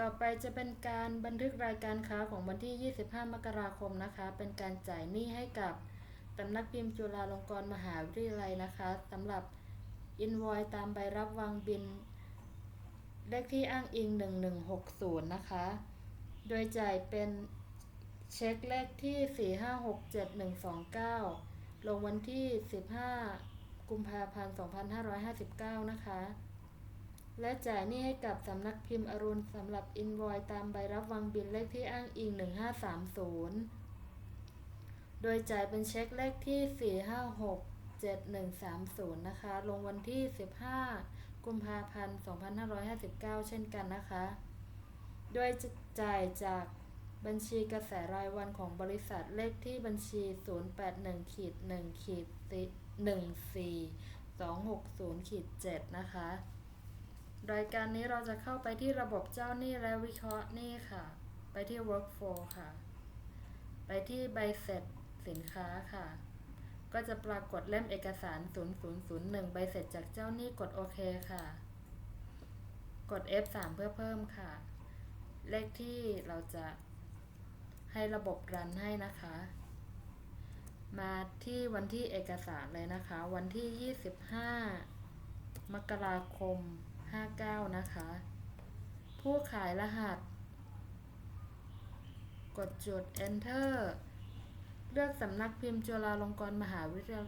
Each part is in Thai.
ต่อไปจะเป็นการบันทึกรายการค้าของวันที่ 25 มกราคมนะคะ เป็นการจ่ายหนี้ให้กับสำนักพิมพ์จุฬาลงกรณ์มหาวิทยาลัยนะคะสำหรับอินวอยตามใบรับวางบิน เลขที่อ้างอิง 1160 นะคะ โดยจ่ายเป็นเช็คเลขที่ 4567129 ลงวันที่ 15 กุมภาพันธ์ 2559 นะคะ และจ่ายหนี้ให้กับสำนักพิมพ์อรุณสำหรับอินวอยตามใบรับวางบินเลขที่อ้างอิง 1530 โดยจ่ายเป็นเช็คเลขที่ 4567130 นะคะ ลงวันที่ 15 กุมภาพันธ์ 2559 เช่นกันนะคะ โดยจะจ่ายจากบัญชีกระแสรายวันของบริษัทเลขที่บัญชี 081ขีด1ขีด14 260ขีด7นะคะ รายการนี้เราจะเข้าไปที่ระบบเจ้าหนี้และวิเคราะห์หนี้ค่ะ ไปที่ workflow ค่ะ ไปที่ใบเสร็จสินค้าค่ะ ก็จะปรากฏเล่มเอกสาร 0001 ใบเสร็จจากเจ้าหนี้กดโอเคค่ะ กด F3 เพื่อเพิ่มค่ะ เลขที่เราจะให้ระบบรันให้นะคะ มาที่วันที่เอกสารเลยนะคะ วันที่ 25 มกราคม 59 นะคะ ผู้ขายรหัส กดจุด enter เลือกสำนักพิมพ์จุฬาลงกรณ์มหาวิทยา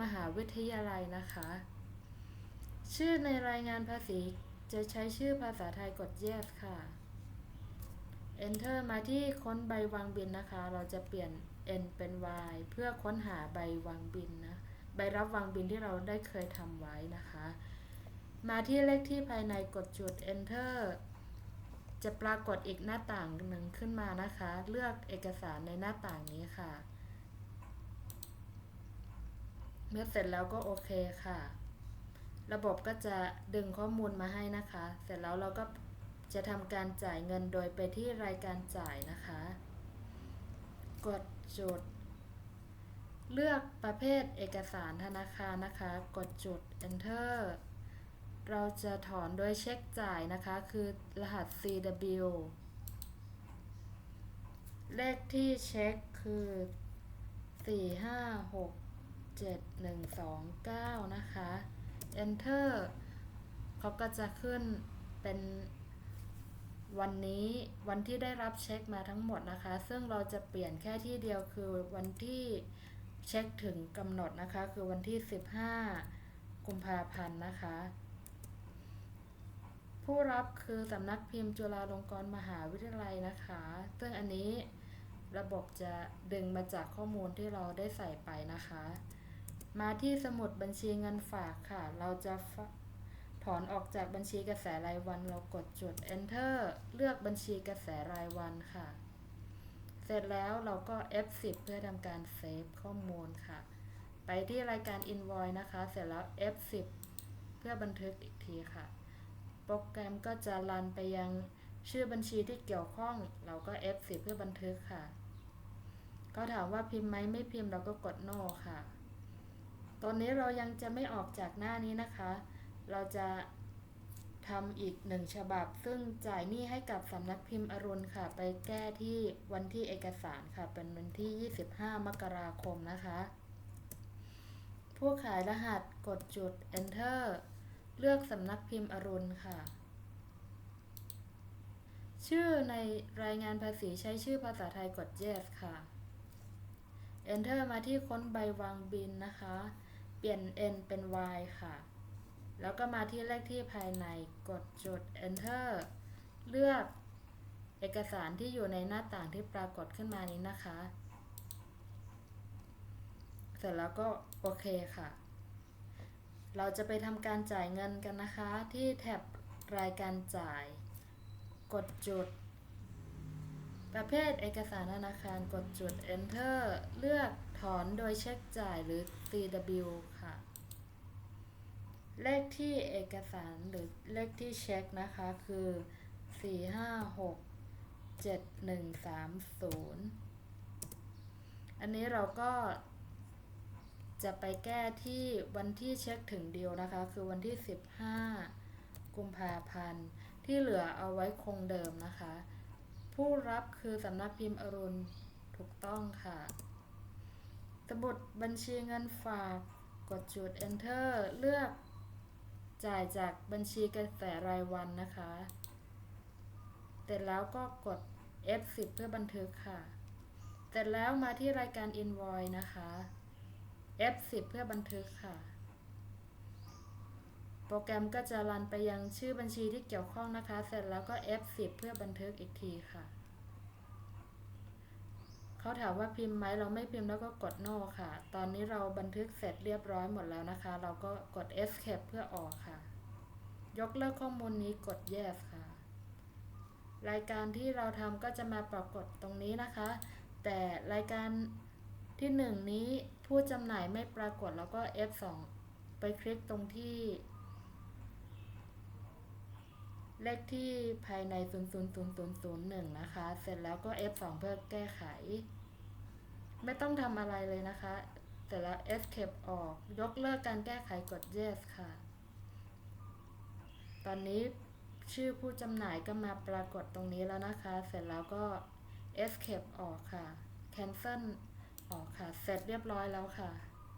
มหาวิทยาลัยนะคะ ชื่อในรายงานภาษีจะใช้ชื่อภาษาไทยกด yes ค่ะ enter มาที่ค้นใบวางบินนะคะ เราจะเปลี่ยน n เป็น y เพื่อค้นหาใบวางบินนะ ใบรับวางบินที่เราได้เคยทำไว้นะคะ มาที่เลขที่ภายในกดจุด enter จะปรากฏอีกหน้าต่างหนึ่งขึ้นมานะคะ เลือกเอกสารในหน้าต่างนี้ค่ะ เมื่อเสร็จแล้วก็โอเคค่ะ ระบบก็จะดึงข้อมูลมาให้นะคะ เสร็จแล้วเราก็จะทำการจ่ายเงินโดยไปที่รายการจ่ายนะคะ กดจุด เลือกประเภทเอกสารธนาคารนะคะ กดจุด enter เราจะถอนโดยเช็คจ่ายนะคะ คือรหัส CW เลขที่เช็คคือ 4567129 นะคะ enter เขาก็จะขึ้นเป็นวันนี้วันที่ได้รับเช็คมาทั้งหมดนะคะ ซึ่งเราจะเปลี่ยนแค่ที่เดียวคือวันที่เช็คถึงกำหนดนะคะ คือวันที่ 15 กุมภาพันธ์นะคะ ผู้รับคือสำนักพิมพ์จุฬาลงกรณ์มหาวิทยาลัยนะคะ ซึ่งอันนี้ระบบจะดึงมาจากข้อมูลที่เราได้ใส่ไปนะคะ มาที่สมุดบัญชีเงินฝากค่ะ เราจะถอนออกจากบัญชีกระแสรายวัน เรากดจุด enter เลือกบัญชีกระแสรายวันค่ะ เสร็จแล้วเราก็ F10 เพื่อทำการเซฟข้อมูลค่ะ ไปที่รายการ invoice นะคะ เสร็จแล้ว F10 เพื่อบันทึกอีกทีค่ะ โปรแกรมก็จะรันไปยังชื่อบัญชีที่เกี่ยวข้อง เราก็ F10 เพื่อบันทึกค่ะ ก็ถามว่าพิมพ์ไหมไม่พิมพ์เราก็กด no ค่ะ ตอนนี้เรายังจะไม่ออกจากหน้านี้นะคะ เราจะทำอีกหนึ่งฉบับ ซึ่งจ่ายหนี้ให้กับสำนักพิมพ์อรุณค่ะ ไปแก้ที่วันที่เอกสารค่ะ เป็นวันที่ 25 มกราคมนะคะ ผู้ขายรหัสกดจุด enter เลือกสำนักพิมพ์อรุณค่ะ ชื่อในรายงานภาษีใช้ชื่อภาษาไทยกด yes ค่ะ enter มาที่ค้นใบวางบินนะคะ เปลี่ยน n เป็น y ค่ะ แล้วก็มาที่เลขที่ภายในกดจุด enter เลือกเอกสารที่อยู่ในหน้าต่างที่ปรากฏขึ้นมานี้นะคะ เสร็จแล้วก็โอเคค่ะ เราจะไปทำการจ่ายเงินกันนะคะ ที่แท็บรายการจ่าย กดจุด ประเภทเอกสารธนาคารกดจุด enter เลือกถอนโดยเช็คจ่ายหรือ CW ค่ะ เลขที่เอกสารหรือเลขที่เช็คนะคะคือ 4567130 อันนี้เราก็ จะไปแก้ที่วันที่เช็คถึงเดียวนะคะ คือวันที่ 15 กุมภาพันธ์ ที่เหลือเอาไว้คงเดิมนะคะ ผู้รับคือสำนักพิมพ์อรุณถูกต้องค่ะสมุดบัญชีเงินฝากกดจุด enter เลือกจ่ายจากบัญชีกระแสรายวันนะคะ เสร็จแล้วก็กด F10 เพื่อบันทึกค่ะ เสร็จแล้วมาที่รายการ invoice นะคะ F10 เพื่อบันทึกค่ะ โปรแกรมก็จะรันไปยังชื่อบัญชีที่เกี่ยวข้องนะคะ เสร็จแล้วก็ F10 เพื่อบันทึกอีกทีค่ะ เขาถามว่าพิมพ์ไหมเราไม่พิมพ์แล้วก็กด no ค่ะ ตอนนี้เราบันทึกเสร็จเรียบร้อยหมดแล้วนะคะ เราก็กด escape เพื่อออกค่ะ ยกเลิกข้อมูลนี้กด yes ค่ะ รายการที่เราทำก็จะมาปรากฏตรงนี้นะคะ แต่รายการ ที่หนึ่งนี้ผู้จำหน่ายไม่ปรากฏแล้วก็ F2 ไปคลิกตรงที่ เลขที่ภายใน0000001 นะคะ เสร็จแล้วก็ F2 เพื่อแก้ไข ไม่ต้องทำอะไรเลยนะคะ เสร็จแล้ว escape ออก ยกเลิกการแก้ไขกด yes ค่ะ ตอนนี้ชื่อผู้จำหน่ายก็มาปรากฏตรงนี้แล้วนะคะ เสร็จแล้วก็ escape ออกค่ะ cancel ออกค่ะ เสร็จเรียบร้อยแล้วค่ะ